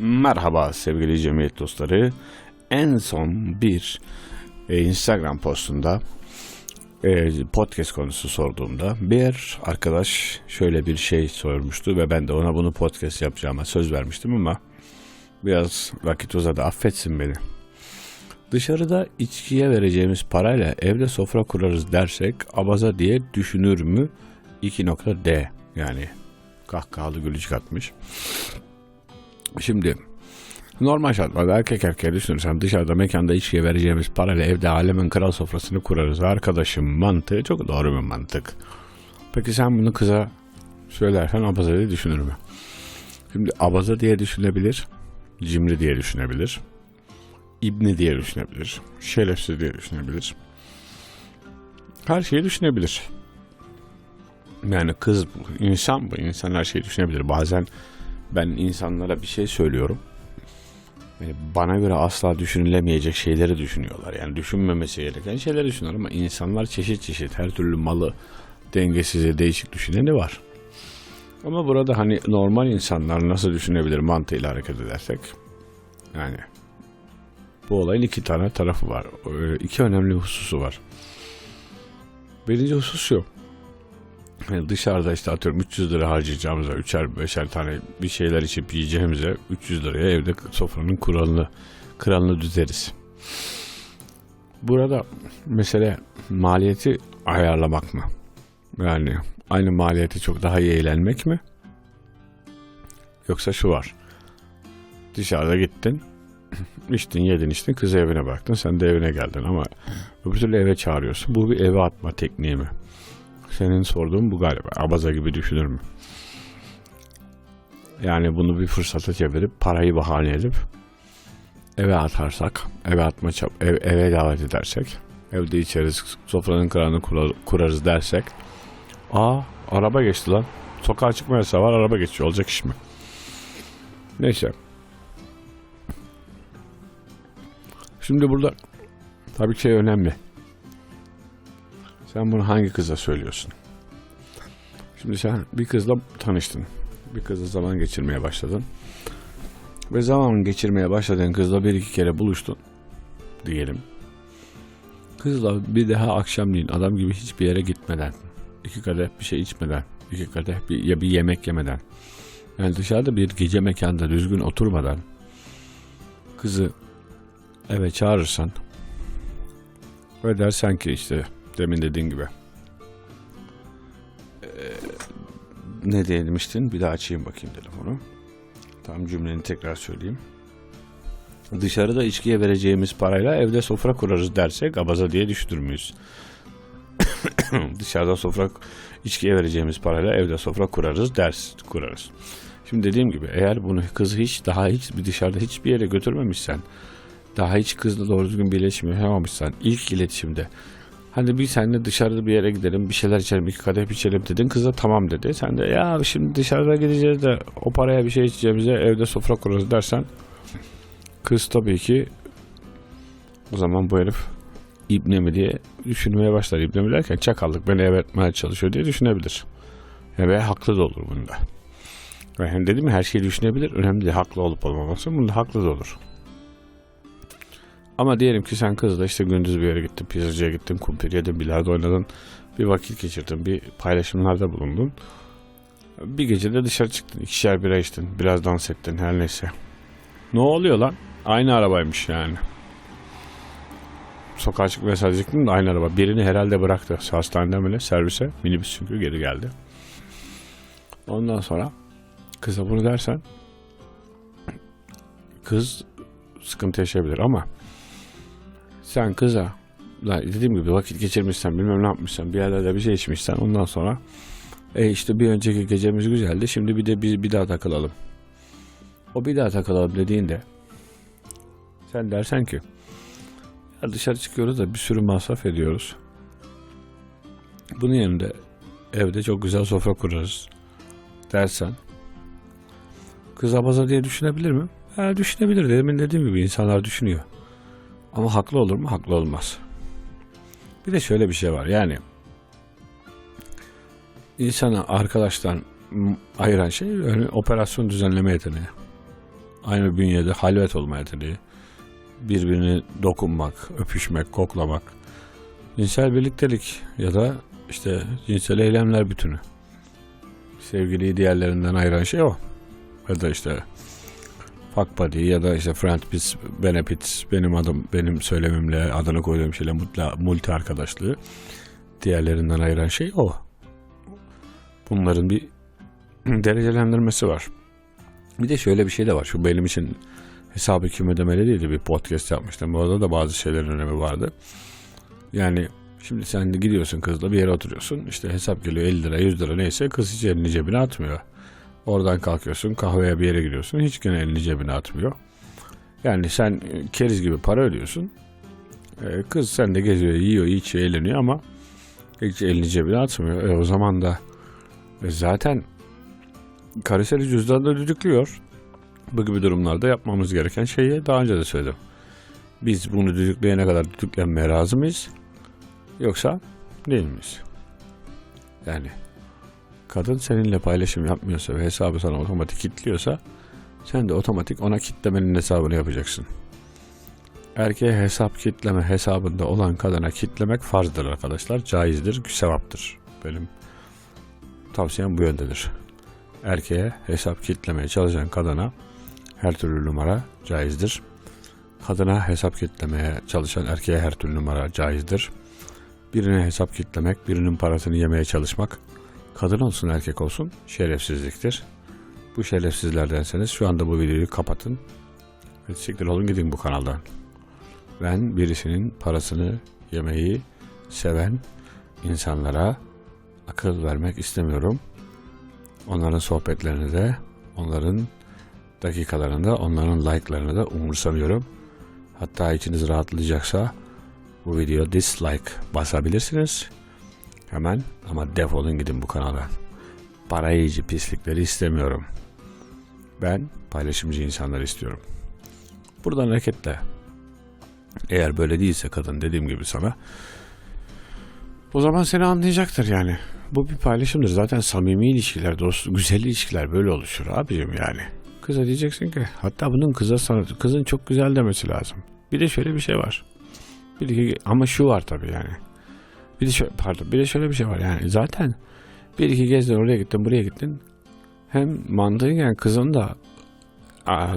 Merhaba sevgili cemiyet dostları. En son bir e, Instagram postunda e, podcast konusu sorduğumda bir arkadaş şöyle bir şey sormuştu ve ben de ona bunu podcast yapacağıma söz vermiştim ama biraz vakit uzadı affetsin beni. Dışarıda içkiye vereceğimiz parayla evde sofra kurarız dersek abaza diye düşünür mü? 2.D yani kahkahalı gülücük atmış. Şimdi normal şartlarda erkek erkeğe düşünürsen dışarıda mekanda içkiye vereceğimiz parayla evde alemin kral sofrasını kurarız. Arkadaşım mantığı çok doğru bir mantık. Peki sen bunu kıza söylersen abaza diye düşünür mü? Şimdi abaza diye düşünebilir, cimri diye düşünebilir, ibni diye düşünebilir, şerefsiz diye düşünebilir. Her şeyi düşünebilir. Yani kız bu, insan bu. İnsan her şeyi düşünebilir. Bazen ben insanlara bir şey söylüyorum. Bana göre asla düşünülemeyecek şeyleri düşünüyorlar. Yani düşünmemesi gereken şeyleri düşünüyorlar ama insanlar çeşit çeşit her türlü malı dengesiz değişik düşüneni var. Ama burada hani normal insanlar nasıl düşünebilir mantığıyla hareket edersek yani bu olayın iki tane tarafı var. Ee, İki önemli hususu var. Birinci husus şu. Dışarıda işte atıyorum 300 lira harcayacağımıza, üçer beşer tane bir şeyler içip yiyeceğimize 300 liraya evde sofranın kuralını, kralını düzeriz. Burada mesele maliyeti ayarlamak mı? Yani aynı maliyeti çok daha iyi eğlenmek mi? Yoksa şu var. Dışarıda gittin, içtin, yedin, içtin, kızı evine bıraktın, sen de evine geldin ama öbür türlü eve çağırıyorsun. Bu bir eve atma tekniği mi? Senin sorduğun bu galiba. Abaza gibi düşünür mü? Yani bunu bir fırsata çevirip parayı bahane edip eve atarsak, eve atma çap, ev, eve davet edersek, evde içeriz, sofranın kralını kura- kurarız dersek, aa araba geçti lan. Sokağa çıkma yasağı var, araba geçiyor. Olacak iş mi? Neyse. Şimdi burada tabii ki şey önemli. Sen bunu hangi kıza söylüyorsun? Şimdi sen bir kızla tanıştın. Bir kızla zaman geçirmeye başladın. Ve zaman geçirmeye başladığın kızla bir iki kere buluştun. Diyelim. Kızla bir daha akşamleyin adam gibi hiçbir yere gitmeden, iki kadeh bir şey içmeden, iki kadeh bir, ya bir yemek yemeden, yani dışarıda bir gece mekanda düzgün oturmadan kızı eve çağırırsan ve dersen ki işte demin dediğin gibi Ee, ne demiştin? Bir daha açayım bakayım telefonu. Tam cümleni tekrar söyleyeyim. Dışarıda içkiye vereceğimiz parayla evde sofra kurarız dersek abaza diye düşünür müyüz? Dışarıda sofra içkiye vereceğimiz parayla evde sofra kurarız ders kurarız. Şimdi dediğim gibi eğer bunu kızı hiç daha hiç bir dışarıda hiçbir yere götürmemişsen daha hiç kızla doğru düzgün bir iletişim yaşamamışsan ilk iletişimde Hani bir senle dışarıda bir yere gidelim, bir şeyler içelim, iki kadeh içelim dedin. Kız da tamam dedi. Sen de ya şimdi dışarıda gideceğiz de o paraya bir şey içeceğimize evde sofra kurarız dersen kız tabii ki o zaman bu herif ibne mi diye düşünmeye başlar. İbne mi derken çakallık beni eve etmeye çalışıyor diye düşünebilir. Ve haklı da olur bunda. Ve hem dedim ya her şeyi düşünebilir. Önemli değil haklı olup olmaması. Bunda haklı da olur. Ama diyelim ki sen kızla işte gündüz bir yere gittin, pizzacıya gittin, kumpir yedin, bilardo oynadın, bir vakit geçirdin, bir paylaşımlarda bulundun. Bir gece de dışarı çıktın, ikişer bira içtin, biraz dans ettin, her neyse. Ne oluyor lan? Aynı arabaymış yani. Sokağa çıkmaya sadecektin de aynı araba. Birini herhalde bıraktı hastaneden bile servise. Minibüs çünkü geri geldi. Ondan sonra kıza bunu dersen kız sıkıntı yaşayabilir ama sen kıza dediğim gibi vakit geçirmişsen bilmem ne yapmışsan bir yerlerde bir şey içmişsen ondan sonra e işte bir önceki gecemiz güzeldi şimdi bir de bir, bir daha takılalım. O bir daha takılalım dediğinde sen dersen ki ya dışarı çıkıyoruz da bir sürü masraf ediyoruz. Bunun yerine evde çok güzel sofra kurarız dersen kız abaza diye düşünebilir mi? Ha, düşünebilir. Demin dediğim gibi insanlar düşünüyor. Ama haklı olur mu? Haklı olmaz. Bir de şöyle bir şey var. Yani insanı arkadaştan ayıran şey yani operasyon düzenleme yeteneği. aynı bünyede halvet olma yeteneği, birbirini dokunmak, öpüşmek, koklamak, cinsel birliktelik ya da işte cinsel eylemler bütünü. Sevgiliyi diğerlerinden ayıran şey o. Ya da işte fuck buddy ya da işte friend benefits benim adım benim söylemimle adını koyduğum şeyle multi, multi arkadaşlığı diğerlerinden ayıran şey o. Bunların bir derecelendirmesi var. Bir de şöyle bir şey de var. Şu benim için hesabı kim ödemeli değildi bir podcast yapmıştım. Orada da bazı şeylerin önemi vardı. Yani şimdi sen de gidiyorsun kızla bir yere oturuyorsun. İşte hesap geliyor 50 lira 100 lira neyse kız hiç elini cebine atmıyor. Oradan kalkıyorsun kahveye bir yere gidiyorsun. Hiç gene elini cebine atmıyor. Yani sen keriz gibi para ödüyorsun. Ee, kız sen de geziyor, yiyor, içiyor, eğleniyor ama hiç elini cebine atmıyor. E, o zaman da e, zaten karıseli cüzdanla düdüklüyor. Bu gibi durumlarda yapmamız gereken şeyi daha önce de söyledim. Biz bunu düdükleyene kadar düdüklenmeye razı mıyız? Yoksa değil miyiz? Yani kadın seninle paylaşım yapmıyorsa ve hesabı sana otomatik kilitliyorsa sen de otomatik ona kitlemenin hesabını yapacaksın. Erkeğe hesap kitleme hesabında olan kadına kitlemek farzdır arkadaşlar. Caizdir, sevaptır. Benim tavsiyem bu yöndedir. Erkeğe hesap kitlemeye çalışan kadına her türlü numara caizdir. Kadına hesap kitlemeye çalışan erkeğe her türlü numara caizdir. Birine hesap kitlemek, birinin parasını yemeye çalışmak, kadın olsun erkek olsun şerefsizliktir. Bu şerefsizlerdenseniz şu anda bu videoyu kapatın. Ve siktir olun gidin bu kanaldan. Ben birisinin parasını yemeyi seven insanlara akıl vermek istemiyorum. Onların sohbetlerini de, onların dakikalarını da, onların like'larını da umursamıyorum. Hatta içiniz rahatlayacaksa bu video dislike basabilirsiniz. Hemen ama defolun gidin bu kanala. Para yiyici pislikleri istemiyorum. Ben paylaşımcı insanlar istiyorum. Buradan hareketle eğer böyle değilse kadın dediğim gibi sana o zaman seni anlayacaktır yani. Bu bir paylaşımdır. Zaten samimi ilişkiler, dost, güzel ilişkiler böyle oluşur abicim yani. Kıza diyeceksin ki hatta bunun kıza sana, kızın çok güzel demesi lazım. Bir de şöyle bir şey var. Bir de, ama şu var tabii yani. Bir de şöyle, pardon bir de şöyle bir şey var yani zaten bir iki gezdin oraya gittin buraya gittin. Hem mantığın yani kızın da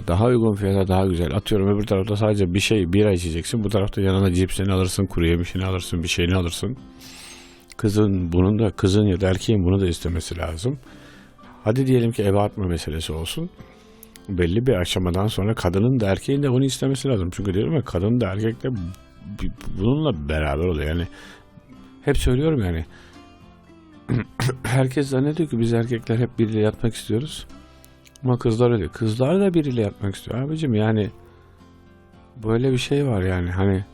daha uygun fiyata daha güzel. Atıyorum öbür tarafta sadece bir şey bira içeceksin. Bu tarafta yanına cipsini alırsın, kuru yemişini alırsın, bir şeyini alırsın. Kızın bunun da kızın ya da erkeğin bunu da istemesi lazım. Hadi diyelim ki eve atma meselesi olsun. Belli bir aşamadan sonra kadının da erkeğin de bunu istemesi lazım. Çünkü diyorum ya kadın da erkek de bununla beraber oluyor. Yani hep söylüyorum yani. Herkes zannediyor ki biz erkekler hep biriyle yatmak istiyoruz. Ama kızlar öyle. Kızlar da biriyle yatmak istiyor abicim yani. Böyle bir şey var yani hani.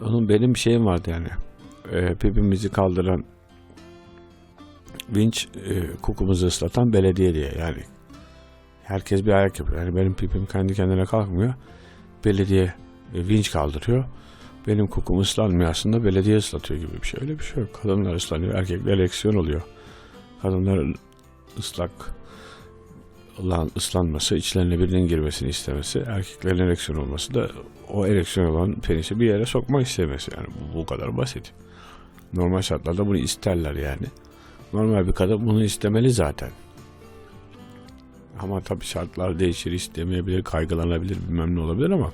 Onun benim bir şeyim vardı yani. E, pipimizi kaldıran vinç e, kokumuzu ıslatan belediye diye yani. Herkes bir ayak yapıyor. Yani benim pipim kendi kendine kalkmıyor. Belediye e, vinç kaldırıyor. Benim kokum ıslanmıyor aslında belediye ıslatıyor gibi bir şey. Öyle bir şey yok. Kadınlar ıslanıyor. Erkekler ereksiyon oluyor. Kadınlar ıslak olan ıslanması, içlerine birinin girmesini istemesi, erkeklerin ereksiyon olması da o ereksiyon olan penisi bir yere sokmak istemesi. Yani bu, bu kadar basit. Normal şartlarda bunu isterler yani. Normal bir kadın bunu istemeli zaten. Ama tabii şartlar değişir, istemeyebilir, kaygılanabilir, bilmem ne olabilir ama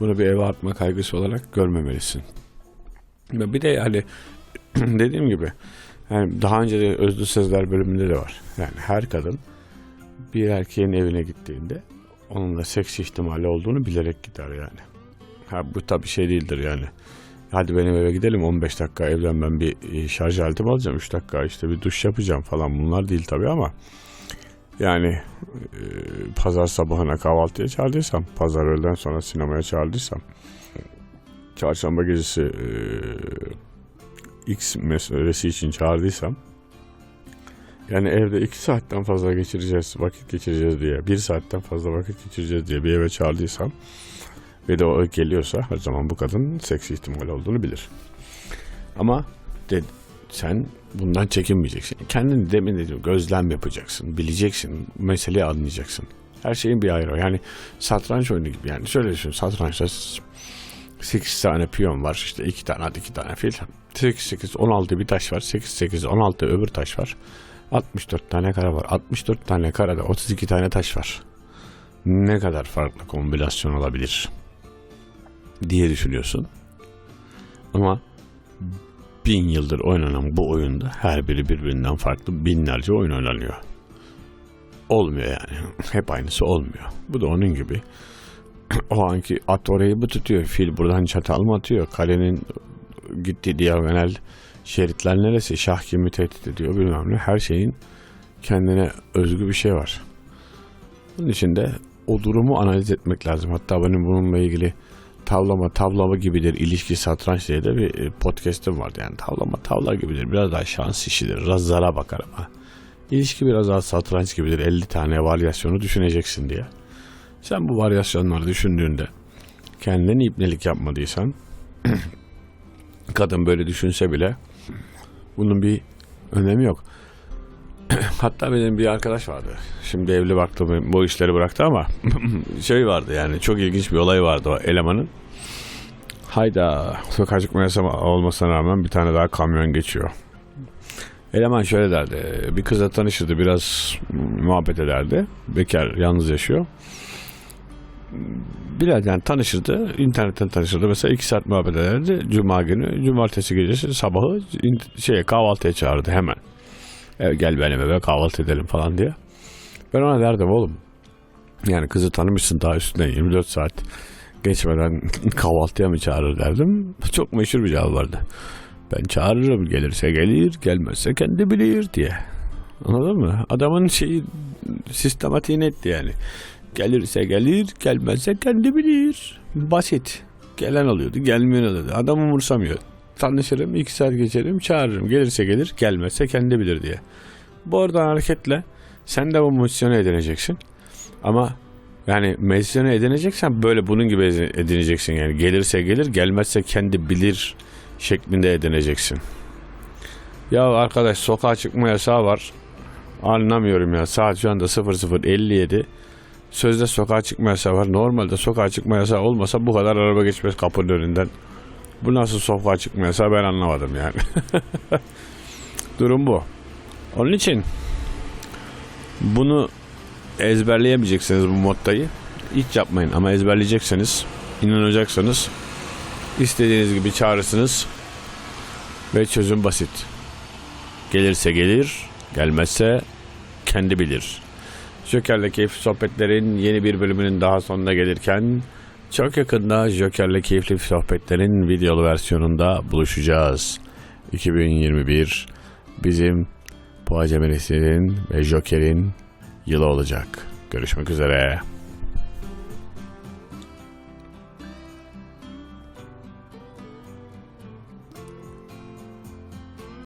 bunu bir eve atma kaygısı olarak görmemelisin. Bir de yani dediğim gibi yani daha önce de özlü sözler bölümünde de var. Yani her kadın bir erkeğin evine gittiğinde onunla seks ihtimali olduğunu bilerek gider yani. Ha, bu tabii şey değildir yani. Hadi benim eve gidelim 15 dakika evden ben bir e, şarj aletimi alacağım. 3 dakika işte bir duş yapacağım falan bunlar değil tabii ama yani e, pazar sabahına kahvaltıya çağırdıysam, pazar öğleden sonra sinemaya çağırdıysam, çarşamba gecesi e, X meselesi için çağırdıysam, yani evde iki saatten fazla geçireceğiz, vakit geçireceğiz diye, bir saatten fazla vakit geçireceğiz diye bir eve çağırdıysam ve de o geliyorsa o zaman bu kadın seks ihtimali olduğunu bilir. Ama de, sen bundan çekinmeyeceksin. Kendini demin dedim gözlem yapacaksın, bileceksin, meseleyi anlayacaksın. Her şeyin bir ayrı. Yani satranç oyunu gibi yani. Şöyle düşün satrançta 8 tane piyon var işte 2 tane hadi 2 tane fil. 8 8 16 bir taş var. 8 8 16 öbür taş var. 64 tane kara var. 64 tane karada 32 tane taş var. Ne kadar farklı kombinasyon olabilir diye düşünüyorsun. Ama bin yıldır oynanan bu oyunda her biri birbirinden farklı binlerce oyun oynanıyor. Olmuyor yani. Hep aynısı olmuyor. Bu da onun gibi. o anki at orayı mı tutuyor? Fil buradan çatal mı atıyor? Kalenin gittiği diagonal şeritler neresi? Şah kimi tehdit ediyor bilmem ne. Her şeyin kendine özgü bir şey var. Bunun için de o durumu analiz etmek lazım. Hatta benim bununla ilgili tavlama tavlama gibidir ilişki satranç diye de bir e, podcast'im vardı. Yani tavlama tavla gibidir. Biraz daha şans işidir. Biraz zara bakar ama. İlişki biraz daha satranç gibidir. 50 tane varyasyonu düşüneceksin diye. Sen bu varyasyonları düşündüğünde kendine ipnelik yapmadıysan kadın böyle düşünse bile bunun bir önemi yok. Hatta benim bir arkadaş vardı. Şimdi evli baktı bu işleri bıraktı ama şey vardı yani çok ilginç bir olay vardı o elemanın. Hayda sokağa çıkma yasağı olmasına rağmen bir tane daha kamyon geçiyor. Eleman şöyle derdi. Bir kızla tanışırdı biraz muhabbet ederdi. Bekar yalnız yaşıyor. Biraz yani tanışırdı. internetten tanışırdı. Mesela iki saat muhabbet ederdi. Cuma günü. Cumartesi gecesi sabahı şeye kahvaltıya çağırdı hemen. E, gel benim eve kahvaltı edelim falan diye. Ben ona derdim oğlum. Yani kızı tanımışsın daha üstüne 24 saat geçmeden kahvaltıya mı çağırır derdim. Çok meşhur bir cevap vardı. Ben çağırırım gelirse gelir gelmezse kendi bilir diye. Anladın mı? Adamın şeyi sistematiği netti yani. Gelirse gelir gelmezse kendi bilir. Basit. Gelen oluyordu gelmeyen oluyordu. Adam umursamıyor. Tanışırım iki saat geçerim çağırırım. Gelirse gelir gelmezse kendi bilir diye. Bu oradan hareketle sen de bu motivasyonu edineceksin. Ama yani motivasyonu edineceksen böyle bunun gibi edineceksin. Yani gelirse gelir gelmezse kendi bilir şeklinde edineceksin. Ya arkadaş sokağa çıkma yasağı var. Anlamıyorum ya. Saat şu anda 00.57. Sözde sokağa çıkma yasağı var. Normalde sokağa çıkma yasağı olmasa bu kadar araba geçmez kapının önünden. Bu nasıl sokağa çıkma yasağı ben anlamadım yani. Durum bu. Onun için bunu ezberleyemeyeceksiniz bu moddayı. Hiç yapmayın ama ezberleyecekseniz, inanacaksanız istediğiniz gibi çağırırsınız ve çözüm basit. Gelirse gelir, gelmezse kendi bilir. Joker'le Keyifli Sohbetler'in yeni bir bölümünün daha sonuna gelirken çok yakında Joker'le Keyifli Sohbetler'in videolu versiyonunda buluşacağız. 2021 bizim Meresi'nin ve Joker'in yılı olacak. Görüşmek üzere.